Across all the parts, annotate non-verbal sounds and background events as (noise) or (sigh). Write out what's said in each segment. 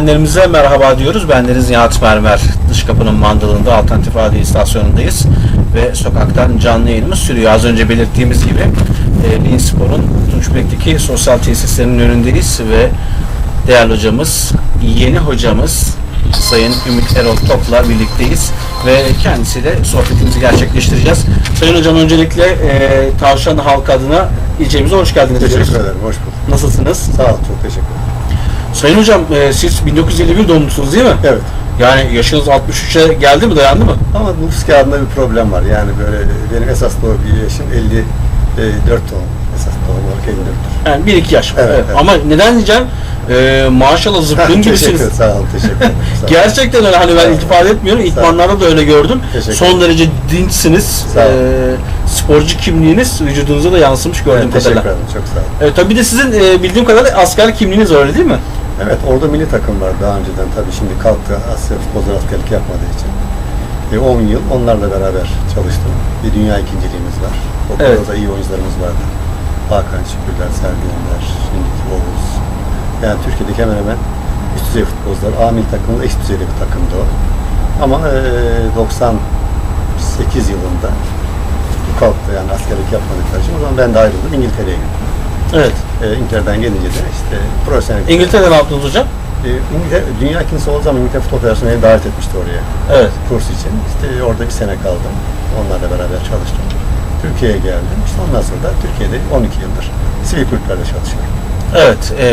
Dinleyenlerimize merhaba diyoruz. Bendeniz Nihat Mermer. Dış kapının mandalında Alternatif Radyo istasyonundayız. Ve sokaktan canlı yayınımız sürüyor. Az önce belirttiğimiz gibi e, Linspor'un Tunçbek'teki sosyal tesislerinin önündeyiz ve değerli hocamız, yeni hocamız Sayın Ümit Erol Top'la birlikteyiz ve kendisiyle sohbetimizi gerçekleştireceğiz. Sayın Hocam öncelikle e, Tavşan Halk adına ilçemize hoş geldiniz. Teşekkür diyoruz. ederim, hoş bulduk. Nasılsınız? Sağ ol, çok teşekkür ederim. Sayın Hocam e, siz 1951 doğumlusunuz değil mi? Evet, Yani yaşınız 63'e geldi mi dayandı mı? ama nüfus kağıdında bir problem var. Yani böyle benim esas doğum bir yaşım 54 doğum. Esas doğum olarak 54'tür. Yani 1-2 yaş. Evet, Evet. evet. Ama neden diyeceğim? E, maşallah (laughs) Teşekkür, gibisiniz. sağ ol, teşekkür ederim. Gerçekten öyle hani ben iltifat etmiyorum. İtmanlarda da öyle gördüm. Teşekkür Son derece dinçsiniz. Sağ ol. E, sporcu kimliğiniz vücudunuza da yansımış gördüğüm Evet, teşekkür kadarıyla. ederim, çok sağ ol. Evet, tabii bir de sizin e, bildiğim kadarıyla asker kimliğiniz öyle değil mi? Evet, orada milli takım var daha önceden. Tabii şimdi kalktı Asya futbolcu askerlik yapmadığı için. E, 10 yıl onlarla beraber çalıştım. Bir dünya ikinciliğimiz var. O kadar Evet. da iyi oyuncularımız vardı. Hakan Şükürler, Sergenler, şimdiki Oğuz. Yani Türkiye'deki hemen hemen üst düzey futbolcular. A milli takımında eşit düzeyde bir takımdı o. Ama e, 98 yılında bu kalktı yani askerlik yapmadıkları için. O zaman ben de ayrıldım. İngiltere'ye gittim. Evet. E, Inter'den gelince de işte profesyonel İngiltere'de ne yaptınız hocam? e, İngiltere, Dünya ikincisi zaman İngiltere Futbol Federasyonu beni davet etmişti oraya Evet. kurs için. İşte orada bir sene kaldım. Onlarla beraber çalıştım. Türkiye'ye geldim. İşte ondan sonra da Türkiye'de 12 yıldır sivil kulüplerde çalışıyorum. Evet. e,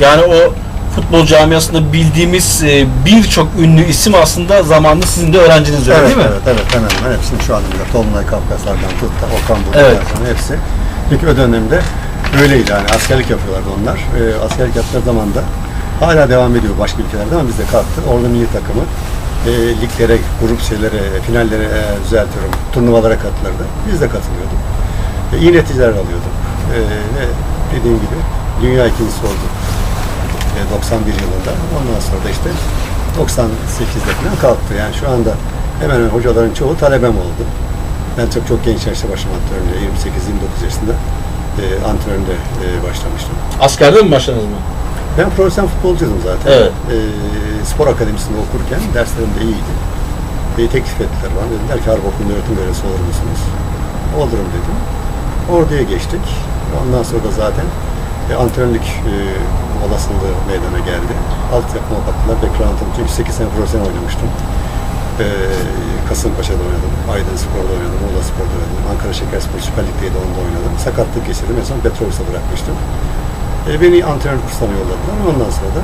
yani o futbol camiasında bildiğimiz e, birçok ünlü isim aslında zamanında sizin de öğrenciniz öyle evet, değil mi? Evet, evet. Hemen hemen hepsini şu anda da Tolunay Kafkaslardan tut da Okan Evet. Buruklardan hepsi. Çünkü o dönemde öyleydi yani askerlik yapıyorlardı onlar. E, askerlik yaptıkları zaman da hala devam ediyor başka ülkelerde ama bizde kalktı. Orada milli takımı e, liglere, grup şeylere, finallere e, düzeltiyorum, turnuvalara katılırdı. Biz de katılıyorduk. E, iyi neticeler alıyorduk. E, ve dediğim gibi dünya ikincisi olduk. E, 91 yılında. Ondan sonra da işte 98'de falan kalktı. Yani şu anda hemen hemen hocaların çoğu talebem oldu. Ben çok çok genç yaşta başladım antrenörlüğe. 28-29 yaşında e, antrenörlüğe e, başlamıştım. Askerde mi başladınız mı? Ben profesyonel futbolcuydum zaten. Evet. E, spor akademisinde okurken derslerim de iyiydi. Ve teklif ettiler bana. Dediler ki harp okulunda öğretim görevlisi olur musunuz? Olurum dedim. Orduya geçtik. Ondan sonra da zaten e, antrenörlük e, olasılığı meydana geldi. Alt yapıma baktılar. Background'ım. Çünkü 8 sene profesyonel oynamıştım. E, Kasımpaşa'da oynadım. Aydın Spor'da oynadım. Muğla Spor'da oynadım. Ankara Şekerspor Süper Lig'deydi onda oynadım. Sakatlık geçirdim. En son Petrobüs'e bırakmıştım. E, beni antrenör kurslarına yolladılar. Ondan sonra da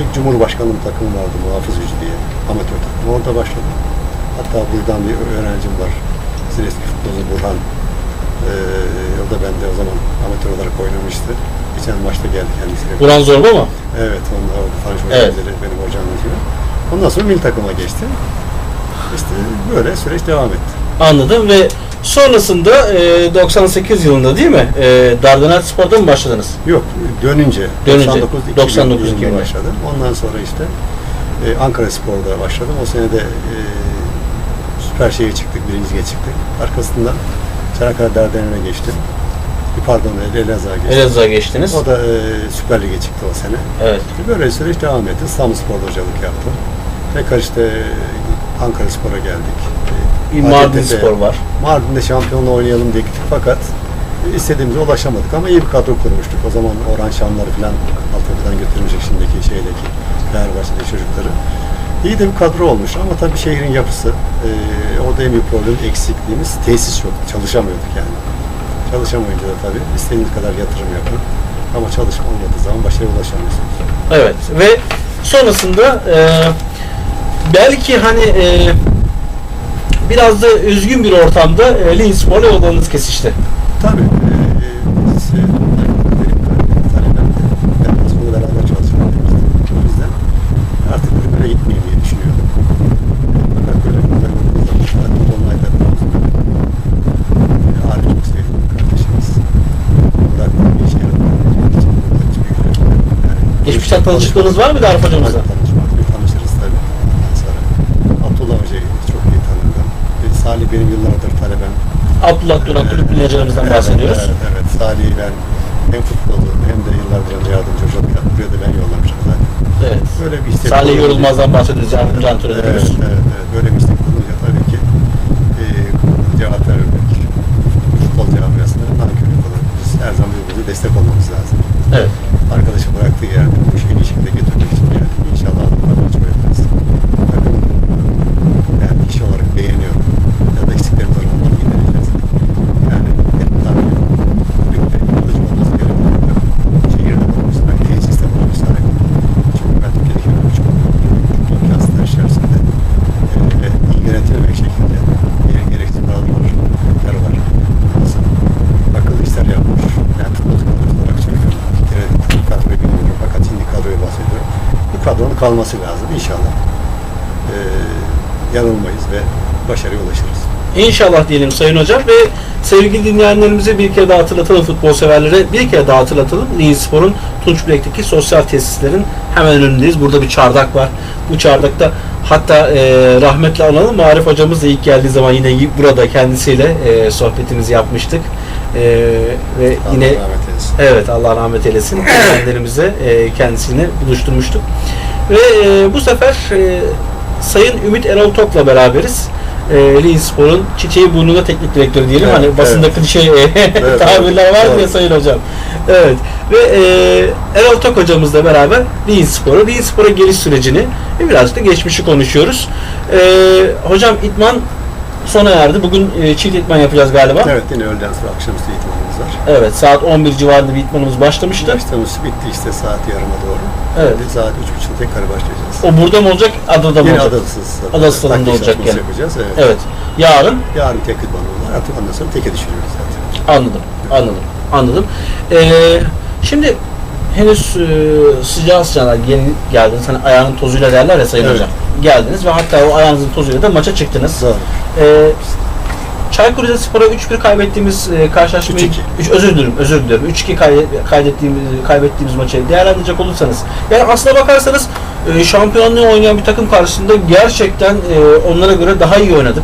ilk Cumhurbaşkanlığı takımı vardı muhafız gücü diye. Amatör takım. Orada başladım. Hatta buradan bir öğrencim var. Sizin eski futbolcu Burhan. E, o da bende o zaman amatör olarak oynamıştı. Geçen maçta geldi kendisiyle. Buran Zorba mı? Evet, onlar orada Tanju Evet. Benim hocamız gibi. Ondan sonra milli takıma geçtim. İşte böyle süreç devam etti. Anladım ve sonrasında e, 98 yılında değil mi? E, Dardanel Spor'da mı başladınız? Yok, dönünce, Dönünce, 99 99 yılında yılında. başladım. Ondan sonra işte e, Ankara Spor'da başladım. O sene de e, Süper Şehir çıktık, birinci çıktık. Arkasından Çanakkale Dardanel'e geçtim. E, Pardon, Elazığ'a geçtim. Elazığ'a geçtiniz. O da e, Süper Lig'e çıktı o sene. Evet. Böyle süreç devam etti. İstanbul Spor'da hocalık yaptım. Tekrar işte Ankara Spor'a geldik. Bir Mardin Hacettepe- Spor var. Mardin'de şampiyonluğa oynayalım diye gittik fakat istediğimize ulaşamadık ama iyi bir kadro kurmuştuk. O zaman Orhan Şamları falan altyapıdan götürmüştük şimdiki şeydeki Fenerbahçe'deki çocukları. İyi de bir kadro olmuş ama tabii şehrin yapısı, e, orada en büyük problem eksikliğimiz tesis yok. Çalışamıyorduk yani. Çalışamayınca da tabii istediğiniz kadar yatırım yapın. Ama çalışma olmadığı zaman başarıya ulaşamıyorsunuz. Evet ve sonrasında e, belki hani e, biraz da üzgün bir ortamda e, Linspor'la yollarınız kesişti. Tabii. E, biz, e, talebem de federasyonla beraber çalışmak yüzden artık kulüplere gitmeyeyim diye düşünüyordum. Fakat böyle zaman artık onayda e, abi çok sevdiğim kardeşimiz. İşe yaramıyor. Yani, Geçmişten tanışıklığınız var mıydı Arif hocamızla? Tanışmak, bir tanışırız tabii. Ondan sonra Abdullah Hoca'yı çok iyi tanırdım. E, Salih benim yıllardır talebem. Abdullah Duran kulüp menajerimizden bahsediyoruz. Evet, evet. Salih'i ben hem futbolu hem de yıllardır ona yardımcı hocalık yaptım. Buraya da ben yollamışım zaten. Evet. Böyle bir istek Salih Yorulmaz'dan bahsediyoruz. Yardımcı Evet, antrenörümüz. evet, evet. Böyle bir istek olunca tabii ki e, cevap vermek. Futbol camiasında nankörlük olur. Biz her zaman birbirimize destek olmamız lazım. Evet. Arkadaşım bıraktığı yerde bu şekilde götürmek için yani inşallah adımlarla çıkabiliriz. Takım yani kişi olarak beğeniyorum. Ya da eksiklerimiz var onları gidereceğiz. Yani hep tabii birlikte yıldız olması gerekiyor. Şehirde olmuşlar, tesiste olmuşlar. Çok ben Türkiye'deki bir çok imkansızlar içerisinde e, ve iyi yönetilmemek şekilde bir gereksiz bağlılar var. Nasıl akıllı işler yapmış. Yani futbol kadrosu olarak söylüyorum. Bir kere kadroyu bilmiyorum fakat şimdi kadroyu bahsediyorum. Bu kadronun kalması lazım inşallah. E, yanılmayız ve başarıya ulaşırız. İnşallah diyelim Sayın Hocam ve sevgili dinleyenlerimize bir kere daha hatırlatalım futbol severlere bir kere daha hatırlatalım. Liğin Spor'un Tunç Bilek'teki sosyal tesislerin hemen önündeyiz. Burada bir çardak var. Bu çardakta hatta e, rahmetli analım Marif hocamız da ilk geldiği zaman yine burada kendisiyle e, sohbetimizi yapmıştık. E, ve Allah yine rahmet. Evet Allah rahmet eylesin. (clears throat) Kendilerimize e, kendisini buluşturmuştuk. Ve e, bu sefer e, Sayın Ümit Erol Tok'la beraberiz. E, Liğin Spor'un çiçeği burnunda teknik direktörü diyelim. Evet, hani basında evet. klişe (laughs) Evet, tabirler var doğru. ya Sayın Hocam. Evet. Ve e, Erol Tok hocamızla beraber Liğin Spor'u, Liğin Spor'a geliş sürecini ve birazcık da geçmişi konuşuyoruz. E, hocam İtman sona erdi. Bugün e, çift itman yapacağız galiba. Evet yine öğleden sonra akşamüstü eğitimimiz var. Evet, saat 11 civarında bir itmanımız başlamıştı. Başlamış bitti işte saat yarıma doğru. Evet. Şimdi saat üç buçukta tekrar başlayacağız. O burada mı olacak, adada mı Yine olacak? adasız. Ada stadında Taktik olacak yani. yapacağız. Evet. Evet. Yarın Yarın tek idman var. Artık ondan sonra teke düşürüyoruz zaten. anladım. Anladım. Anladım. Ee, şimdi henüz e, sıcağı sıcağına yeni geldiniz. Hani ayağının tozuyla derler ya Sayın Evet. Hocam. Geldiniz ve hatta o ayağınızın tozuyla da maça çıktınız. Doğru. Ee, Çaykur Rizespor'a 3-1 kaybettiğimiz e, karşılaşmayı 3-2. Üç- özür dilerim, özür dilerim. 3-2 kay- kaybettiğimiz kaybettiğimiz maçı değerlendirecek olursanız yani aslına bakarsanız e, şampiyonluğu oynayan bir takım karşısında gerçekten e, onlara göre daha iyi oynadık.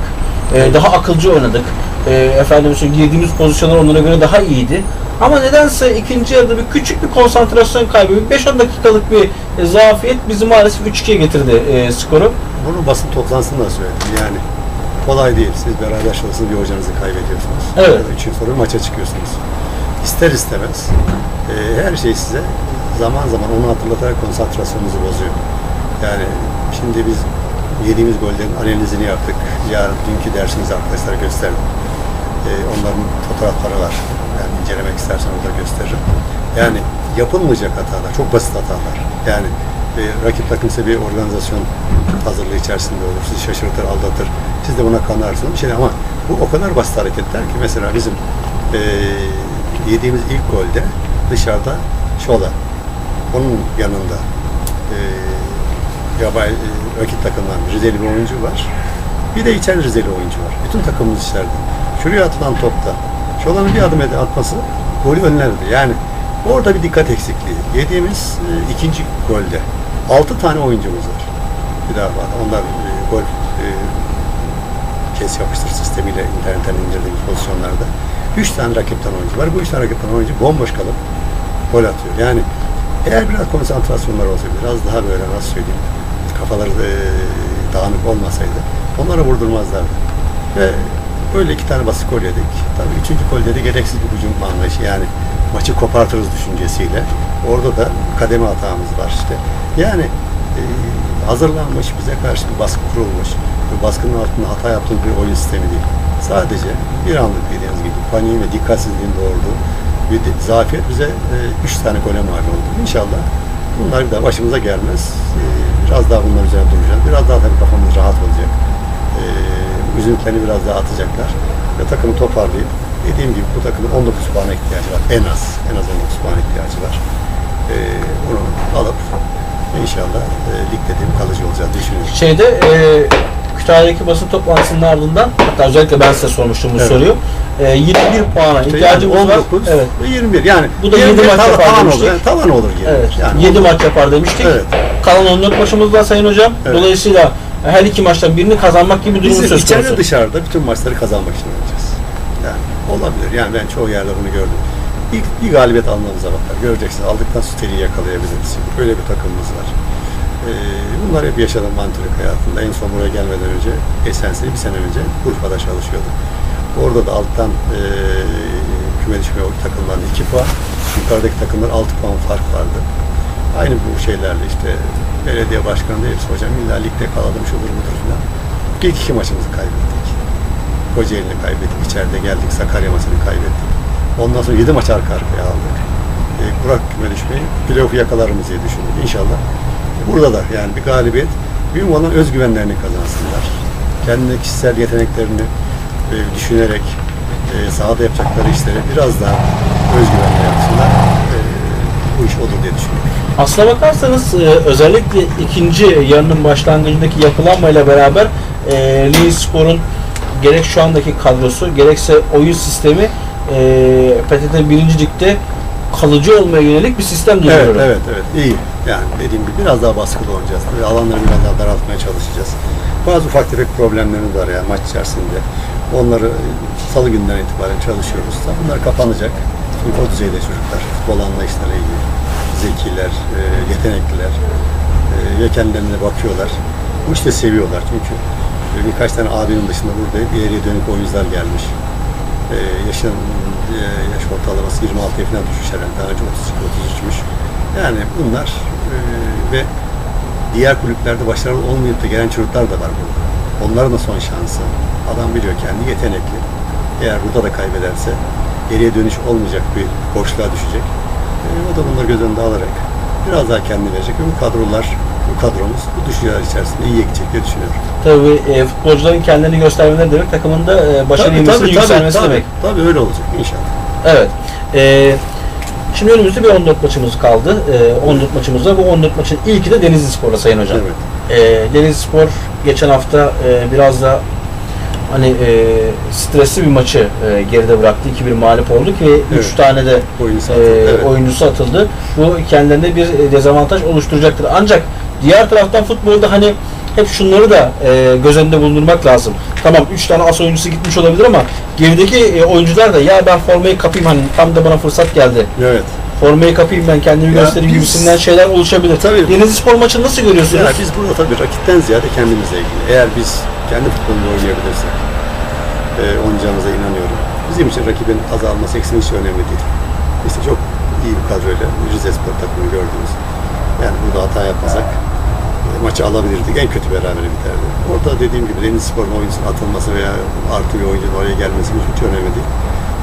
E, daha akılcı oynadık. E, efendim söyleyeyim, girdiğimiz pozisyonlar onlara göre daha iyiydi. Ama nedense ikinci yarıda bir küçük bir konsantrasyon kaybı, bir 5-10 dakikalık bir e, zafiyet bizi maalesef 3-2'ye getirdi e, skoru. Bunu basın toplantısında da söyledim. Yani kolay değil. Siz beraber çalışın bir hocanızı kaybediyorsunuz. Evet. Ya da Üç yıl sonra maça çıkıyorsunuz. İster istemez e, her şey size zaman zaman onu hatırlatarak konsantrasyonunuzu bozuyor. Yani şimdi biz yediğimiz gollerin analizini yaptık. Yarın dünkü dersimizi arkadaşlara gösterdim. E, onların fotoğrafları var. Yani incelemek istersen orada gösteririm. Yani yapılmayacak hatalar, çok basit hatalar. Yani e, rakip takım size bir organizasyon hazırlığı içerisinde olur. Sizi şaşırtır, aldatır. Siz de buna kanarsınız. Şey ama bu o kadar basit hareketler ki mesela bizim e, yediğimiz ilk golde dışarıda Şola. Onun yanında e, yabancı e, rakip takımdan Rizeli bir oyuncu var. Bir de içeride Rizeli oyuncu var. Bütün takımımız içeride. Şuraya atılan topta Şola'nın bir adım atması golü önlerdi. Yani orada bir dikkat eksikliği. Yediğimiz e, ikinci golde 6 tane oyuncumuz var. Bir daha var. Onlar e, gol e, kes yapıştır sistemiyle internetten indirdiğimiz pozisyonlarda 3 tane rakipten oyuncu var. Bu 3 tane rakipten oyuncu bomboş kalıp gol atıyor. Yani eğer biraz konsantrasyonlar olsa, biraz daha böyle nasıl söyleyeyim, kafaları e, dağınık olmasaydı onlara vurdurmazlardı. Ve böyle iki tane basit gol yedik. Tabii üçüncü golde de gereksiz bir hücum anlayışı yani maçı kopartırız düşüncesiyle. Orada da kademe hatamız var işte. Yani e, hazırlanmış, bize karşı bir baskı kurulmuş. Bu baskının altında hata yaptığımız bir oyun sistemi değil. Sadece bir anlık dediğiniz gibi paniğin ve dikkatsizliğin doğurduğu bir zafiyet bize e, üç tane gole mal oldu. İnşallah bunlar bir daha başımıza gelmez. E, biraz daha bunlar üzerine duracağız. Biraz daha tabii kafamız rahat olacak. E, üzüntülerini biraz daha atacaklar. Ve takımı toparlayıp dediğim gibi bu takımın 19 puana ihtiyacı var. En az. En az 19 puana ihtiyacı var. E, bunu alıp inşallah e, lig dediğim kalıcı olacağız düşünüyorum. Şeyde e, Kütahya'daki basın toplantısının ardından hatta özellikle ben size sormuştum bu Evet. soruyu. E, 21 puana ihtiyacımız yani var. 19 Evet. ve 21 yani Bu da 21 yedi maç tavan- yapar tavan demiştik. olur. Yani tavan olur 21. Evet. Yani 7 olur. maç yapar demiştik. Evet. Kalan 14 maçımız var Sayın Hocam. Evet. Dolayısıyla her iki maçtan birini kazanmak gibi durum Biz söz içeride konusu. dışarıda bütün maçları kazanmak için oynayacağız. Yani olabilir. Yani ben çoğu yerde bunu gördüm. İlk bir galibiyet almamıza bakar. Göreceksiniz. Aldıktan sonra seriyi yakalayabiliriz. Böyle bir takımımız var. Ee, bunlar hep yaşadım antrenör hayatımda. En son buraya gelmeden önce Esensel'i bir sene önce Urfa'da çalışıyordum. Orada da alttan e, küme düşme takımlarında 2 puan, yukarıdaki takımlar 6 puan fark vardı. Aynı bu şeylerle işte belediye başkanı hepsi hocam illa ligde kalalım şudur budur filan. İlk iki maçımızı kaybettik. Kocaeli'ni kaybettik. içeride geldik. Sakarya maçını kaybettik. Ondan sonra 7 maç arka arkaya aldık. E, Burak küme düşmeyi playoff'u yakalarımız diye düşündük. İnşallah. Burada da yani bir galibiyet. Mühim olan özgüvenlerini kazansınlar. Kendi kişisel yeteneklerini e, düşünerek e, sahada yapacakları işleri biraz daha özgüvenle yapsınlar. E, bu iş olur diye düşünüyorum. Aslına bakarsanız e, özellikle ikinci yarının başlangıcındaki yapılanmayla beraber e, Lille Spor'un gerek şu andaki kadrosu gerekse oyun sistemi e, PTT 1. Lig'de kalıcı olmaya yönelik bir sistem Evet, duyuyorum. evet, evet. İyi. Yani dediğim gibi biraz daha baskılı oynayacağız. Tabii alanları biraz daha daraltmaya çalışacağız. Bazı ufak tefek problemlerimiz var ya maç içerisinde. Onları salı günden itibaren çalışıyoruz. Bunlar kapanacak. Çünkü o düzeyde çocuklar. Futbol anlayışları iyi. Zekiler, e, yetenekliler. E, ve kendilerine bakıyorlar. Bu işte seviyorlar. Çünkü e, birkaç tane abinin dışında burada hep ileriye dönük oyuncular gelmiş. E, yaşın yaş ortalaması 26'ya falan düşmüş herhalde. Daha önce 32 33'müş. Yani bunlar ve diğer kulüplerde başarılı olmayıp da gelen çocuklar da var burada. Onların da son şansı. Adam biliyor kendi yetenekli. Eğer burada da kaybederse geriye dönüş olmayacak bir boşluğa düşecek. E, o da bunları göz önünde alarak biraz daha kendini verecek ve bu kadrolar, bu kadromuz bu düşünceler içerisinde iyi gidecek diye düşünüyorum. Tabii e, futbolcuların kendilerini göstermeleri demek takımın da e, başarı ivmesinin yükselmesi tabii, demek. Tabii öyle olacak inşallah. Evet. E, şimdi önümüzde bir 14 maçımız kaldı. E, 14 maçımız var. Bu 14 maçın ilki de Denizli Spor'la Sayın Hocam. Evet. E, Denizli Spor geçen hafta e, biraz da hani e, stresli bir maçı e, geride bıraktı. 2-1 mağlup olduk ve 3 Evet. tane de Oyuncusu e, atıldı, evet. oyuncusu atıldı. Bu kendilerine bir e, dezavantaj oluşturacaktır. Ancak diğer taraftan futbolda hani hep şunları da e, göz önünde bulundurmak lazım. Tamam 3 tane as oyuncusu gitmiş olabilir ama gerideki e, oyuncular da ya ben formayı kapayım hani tam da bana fırsat geldi. Evet. Formayı kapayım ben kendimi Ya göstereyim biz- gibisinden şeyler oluşabilir. Tabii. Denizli Spor maçını nasıl görüyorsunuz? Ya biz burada tabii rakipten ziyade kendimizle ilgili. Eğer biz kendi futbolunu oynayabilirsek e, oynayacağımıza inanıyorum. Bizim için rakibin azalması, eksilmesi hiç önemli değil. İşte çok iyi bir kadroyla Rize Spor takımını gördünüz. Yani burada hata yapmasak e, maçı alabilirdik. En kötü berabere biterdi. Orada dediğim gibi Deniz Spor'un oyuncusunun atılması veya artı bir oyuncunun oraya gelmesi hiç önemli değil.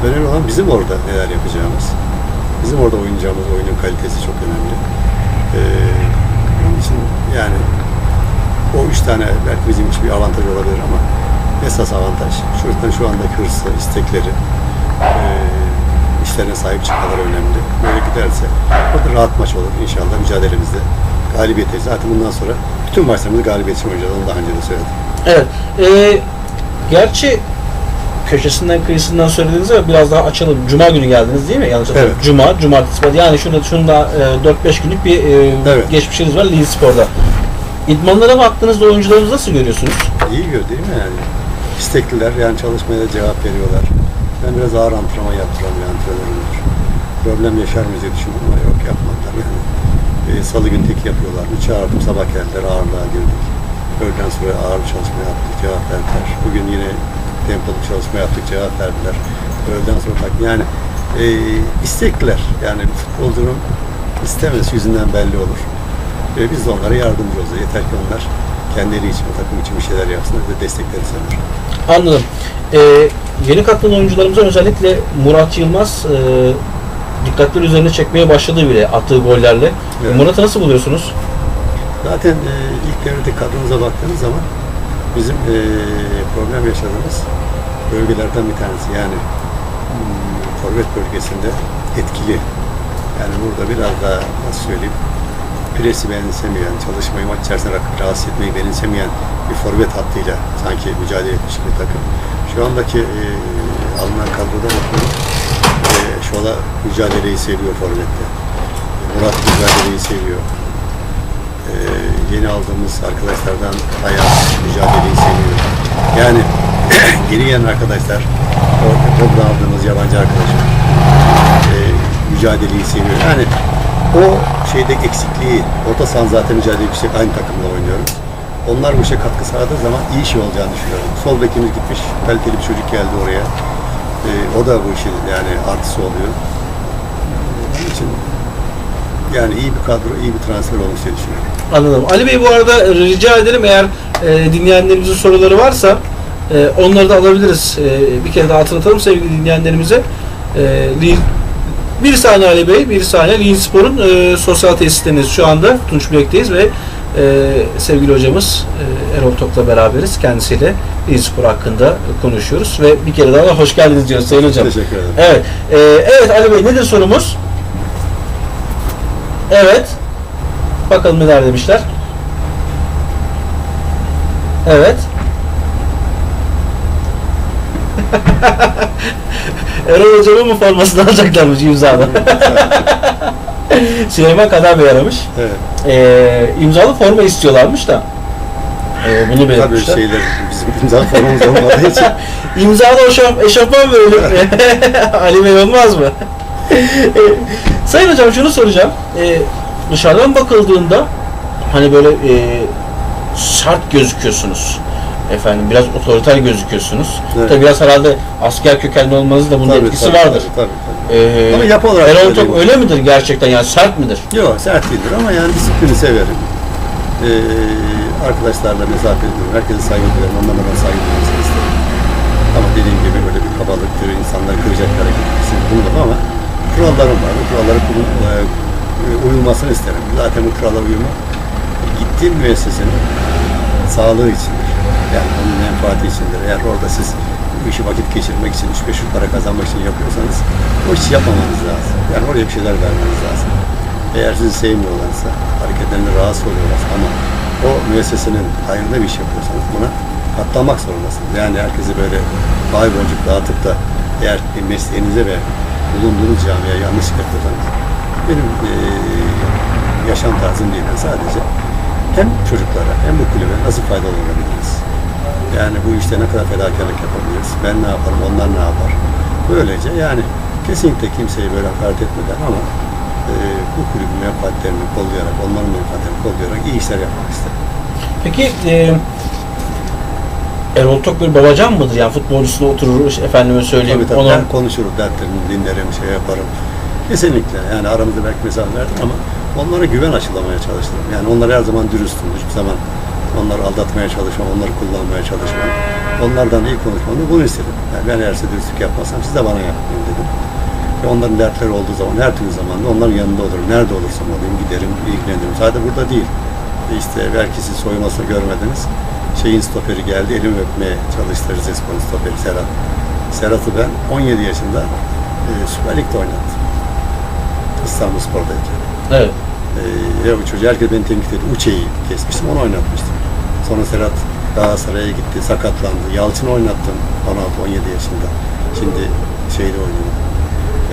Önemli olan bizim orada neler yapacağımız. Bizim orada oynayacağımız oyunun kalitesi çok önemli. Ee, onun için yani o üç tane belki bizim için bir avantaj olabilir ama esas avantaj çocukların şu andaki hırsı, istekleri, e, işlerine sahip çıkmaları önemli. Böyle giderse orada rahat maç olur inşallah mücadelemizde. Galibiyete zaten bundan sonra bütün maçlarımızı galibiyet için oynayacağız. Onu daha önce de söyledim. Evet. Ee, gerçi köşesinden kıyısından söylediğiniz ama biraz daha açalım. Cuma günü geldiniz değil mi? Yanlış. Evet. Cuma, cumartesi. Yani şurada şunda e, 4-5 günlük bir e, Evet. geçmişiniz var Lille Spor'da. İdmanlara baktığınızda oyuncularınızı nasıl görüyorsunuz? İyi gör değil mi yani? İstekliler yani çalışmaya da cevap veriyorlar. Ben biraz ağır antrenman yaptıran bir antrenörümdür. Problem yaşar mıyız diye düşündüm ama yok yapmadılar yani. E, Salı günü tek yapıyorlardı. Çağırdım sabah geldiler ağırlığa girdik. Öğleden sonra ağır bir çalışma yaptık cevap verdiler. Bugün yine tempolu çalışma yaptık cevap verdiler. Öğleden sonra tak yani e, istekliler yani bir futbolcunun istemesi yüzünden belli olur. E, biz de onlara yardımcı olacağız. Yeter ki onlar kendileri için, takım için bir şeyler yapsınlar ve destekleri sanır. Anladım. Ee, yeni katılan oyuncularımıza özellikle Murat Yılmaz e, dikkatleri üzerine çekmeye başladı bile attığı gollerle. Evet. Murat'ı nasıl buluyorsunuz? Zaten e, ilk devrede kadromuza baktığınız zaman bizim e, problem yaşadığımız bölgelerden bir tanesi. Yani hmm, forvet bölgesinde etkili. Yani burada biraz daha nasıl söyleyeyim presi benimsemeyen, çalışmayı maç içerisinde rahatsız etmeyi benimsemeyen bir forvet hattıyla sanki mücadele etmiş bir takım. Şu andaki e, alınan kadroda bakıyorum. E, Şola mücadeleyi seviyor forvette. Murat mücadeleyi seviyor. Ee, yeni aldığımız arkadaşlardan Ayaz mücadeleyi seviyor. Yani (clears throat) geri gelen arkadaşlar, orta aldığımız yabancı arkadaşlar e, mücadeleyi seviyor. Yani o şeyde eksikliği, orta sahan zaten mücadele edecek aynı takımla oynuyoruz. Onlar bu işe katkı sağladığı zaman iyi şey olacağını düşünüyorum. Sol bekimiz gitmiş, kaliteli bir çocuk geldi oraya. Ee, o da bu işin yani artısı oluyor. Onun için yani iyi bir kadro, iyi bir transfer olmuş diye düşünüyorum. Anladım. Ali Bey bu arada rica edelim eğer e, dinleyenlerimizin soruları varsa e, onları da alabiliriz. E, bir kere daha hatırlatalım sevgili dinleyenlerimize. E, bir saniye Ali Bey, bir saniye. Lille Spor'un e, sosyal tesisleriniz şu anda Tunç Bilek'teyiz ve e, sevgili hocamız e, Erol Tok'la beraberiz. Kendisiyle Lille Spor hakkında konuşuyoruz ve bir kere daha da hoş geldiniz diyoruz Sayın Hocam. Teşekkür ederim. Evet. Ee, evet Ali Bey nedir sorumuz? Evet. Bakalım neler demişler. Evet. (laughs) Erol Hocam'ın mı formasını (laughs) alacaklarmış imzalı? (laughs) Süleyman Kadar Bey aramış. Evet. Ee, imzalı forma istiyorlarmış da. Ee, bunu Tabii belirtmişler. şeyler bizim imza formumuz olmadığı için (laughs) İmzalı eşof, eşofman böyle. Ali Bey olmaz mı? E, Sayın hocam şunu soracağım. E, dışarıdan bakıldığında hani böyle e, sert gözüküyorsunuz. Efendim biraz otoriter gözüküyorsunuz. Evet. Tabii biraz herhalde asker kökenli olmanızın da bunun Tabii, etkisi tabii, vardır. Tabii, tabii, tabii. E, Ama yapı olarak Erol öyle Tok değil. öyle midir gerçekten yani sert midir? Yok sert değildir ama yani disiplini severim. Ee, arkadaşlarla mesafe ediyorum. Herkese saygı duyuyorum. Onlarla da saygı duymasını isterim. Ama dediğim gibi böyle bir kabalıktır, insanları kıracak hareket kesin bulunmam ama kurallarım var. Bu kurallara kulun, e, uyulmasını isterim. Zaten bu kurallara uyumu gittiğim müessesenin sağlığı içindir. Yani onun menfaati içindir. Eğer orada siz bu işi vakit geçirmek için, 3-5 para kazanmak için yapıyorsanız o işi yapmamanız lazım. Yani oraya bir şeyler vermeniz lazım. Eğer sizi sevmiyorlarsa, hareketlerine rahatsız oluyorlarsa ama o müessesenin hayrında bir iş yapıyorsanız buna katlanmak zorundasınız. Yani herkese böyle bay boncuk dağıtıp da eğer bir mesleğinize ve bulunduğunuz camiye yanlış yapıyorsanız benim eee, yaşam tarzım değil. Sadece hem çocuklara hem bu kulübe nasıl faydalı olabiliriz? Yani bu işte ne kadar fedakarlık yapabiliriz? Ben ne yaparım, onlar ne yapar? Böylece yani kesinlikle kimseyi böyle hakaret etmeden ama e, bu kulübün menfaatlerini kollayarak, onların menfaatlerini kollayarak iyi işler yapmak isterim. Peki e, Erol Tok bir babacan mıdır? Yani futbolcusuna oturur efendime söyleyeyim. Tabii tabii ona- ben konuşurum, dertlerimi dinlerim, şey yaparım. Kesinlikle yani aramızda belki mesafe verdim ama onlara güven aşılamaya çalıştım. Yani onlara her zaman dürüstüm. Hiçbir zaman onları aldatmaya çalışmam, onları kullanmaya çalışmam. Onlardan iyi konuşmamı bunu istedim. Yani ben eğer size dürüstlük yapmazsam siz de bana yapmayın dedim. Ve onların dertleri olduğu zaman her türlü zamanda onların yanında olurum. Nerede olursam olayım giderim, ilgilenirim. Sadece burada değil. E İşte belki siz soymasını görmediniz. Şeyin stoperi geldi, elimi öpmeye çalıştı Rizespor'un stoperi Serhat. Serhat'ı ben 17 yaşında e, Süper Lig'de oynattım. İstanbul Spor'dayken. Evet. Ee, ya bu çocuğu herkes beni tenkit etti. Uçe'yi kesmiştim, onu oynatmıştım. Sonra Serhat Galatasaray'a gitti, sakatlandı. Yalçın'ı oynattım 16-17 yaşında. Şimdi şeyde oynuyor.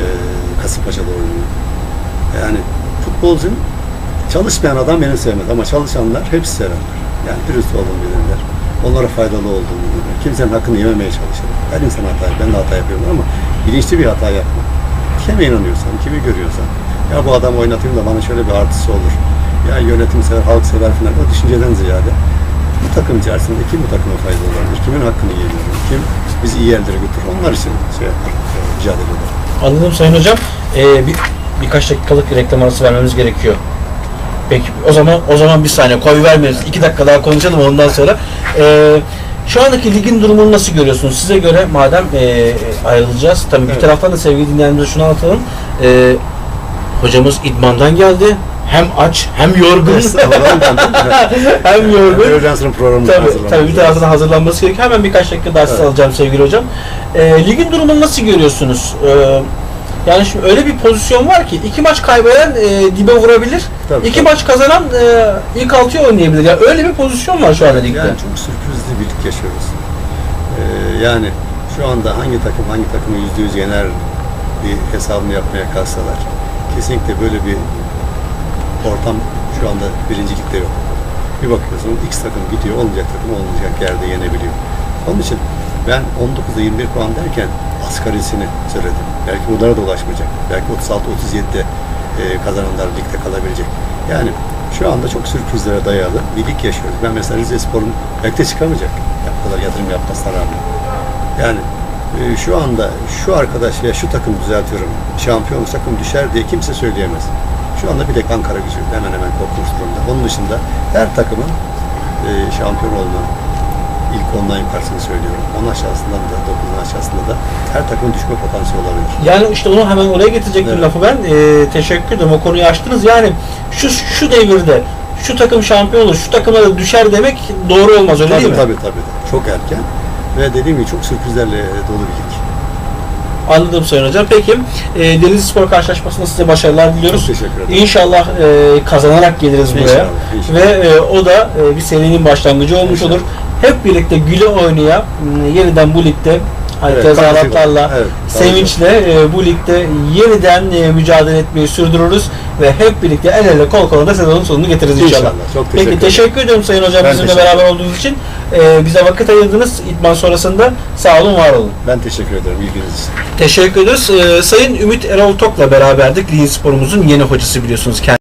Ee, Kasımpaşa'da oynuyor. Yani futbolcunun çalışmayan adam beni sevmez ama çalışanlar hepsi severler. Yani dürüst olduğumu bilirler. Onlara faydalı olduğumu bilirler. Kimsenin hakkını yememeye çalışırım. Her insan hata. Ben de hata yapıyorum ama bilinçli bir hata yapma. Kime inanıyorsan, kimi görüyorsan. Ya bu adam oynatayım da bana şöyle bir artısı olur. Ya yönetim sever, halk sever falan. O düşünceden ziyade bu takım içerisinde kim bu takıma faydalı olabilir? Kimin hakkını yemiyor? Kim bizi iyi yerlere götürür? Onlar için şey yapar, e, mücadele eder. Anladım Sayın Hocam. Ee, bir, birkaç dakikalık reklam arası vermemiz gerekiyor. Peki o zaman o zaman bir saniye koy vermeyiz. İki dakika daha konuşalım ondan sonra. Ee, şu andaki ligin durumunu nasıl görüyorsunuz? Size göre madem e, ayrılacağız. Tabii bir Evet. taraftan da sevgili dinleyenlerimize şunu anlatalım. Ee, hocamız idmandan geldi. Hem aç hem yorgun. (laughs) hem yorgun. Emergency'nin programını Tabii, tabii bir taraftan hazırlanması gerekiyor. Hemen birkaç dakika daha size Evet. alacağım sevgili hocam. Ee, ligin durumunu nasıl görüyorsunuz? Ee, yani şimdi öyle bir pozisyon var ki iki maç kaybeden e, dibe vurabilir. Tabii, iki tabii. maç kazanan e, ilk altıya oynayabilir. Yani öyle bir pozisyon var şu anda ligde. Yani çok sürprizli bir lig yaşıyoruz. Ee, yani şu anda hangi takım hangi takımı yüzde yüz yener bir hesabını yapmaya kalksalar kesinlikle böyle bir ortam şu anda birincilikte yok. Bir bakıyorsun X takım gidiyor, olmayacak takım olmayacak yerde yenebiliyor. Onun için ben 19'da 21 puan derken asgarisini söyledim. Belki bunlara da ulaşmayacak. Belki 36-37'de e, kazananlar ligde kalabilecek. Yani şu anda çok sürprizlere dayalı bir lig yaşıyoruz. Ben mesela Rize Spor'un belki de çıkamayacak. Yaptılar yatırım yapmasına rağmen. Yani e, şu anda şu arkadaş veya şu takım düzeltiyorum şampiyon takım düşer diye kimse söyleyemez. Şu anda bir tek Ankara gücü hemen hemen korkmuş durumda. Onun dışında her takımın e, şampiyon olma ilk ondan yukarısını söylüyorum. 10 aşağısından da 9'un aşağısında da her takımın düşme potansiyeli olabilir. Yani işte onu hemen oraya getirecektim Evet. lafı ben. Ee, teşekkür ederim. O konuyu açtınız. Yani şu şu devirde şu takım şampiyon olur, şu takıma da düşer demek doğru olmaz öyle tabii, değil mi? tabii tabii Çok erken ve dediğim gibi çok sürprizlerle dolu bir lig. Anladım Sayın Hocam. Peki e, Denizli Spor karşılaşmasında size başarılar diliyoruz. Çok teşekkür ederim. İnşallah e, kazanarak geliriz buraya. İnşallah, inşallah. Ve e, o da e, bir serinin başlangıcı olmuş İnşallah. olur. Hep birlikte güle oynaya m, yeniden bu ligde hani Evet, tezahüratlarla, evet, sevinçle e, bu ligde yeniden e, mücadele etmeyi sürdürürüz ve hep birlikte el ele kol kola da sezonun sonunu getiririz inşallah. İnşallah. Çok teşekkür Peki teşekkür ediyorum Sayın Hocam Ben bizimle beraber olduğunuz için. E, bize vakit ayırdınız idman sonrasında. Sağ olun, var olun. Ben teşekkür ederim ilginiz için. Teşekkür ederiz. Ee, Sayın Ümit Erol Tok'la beraberdik. Liğin Spor'umuzun yeni hocası biliyorsunuz.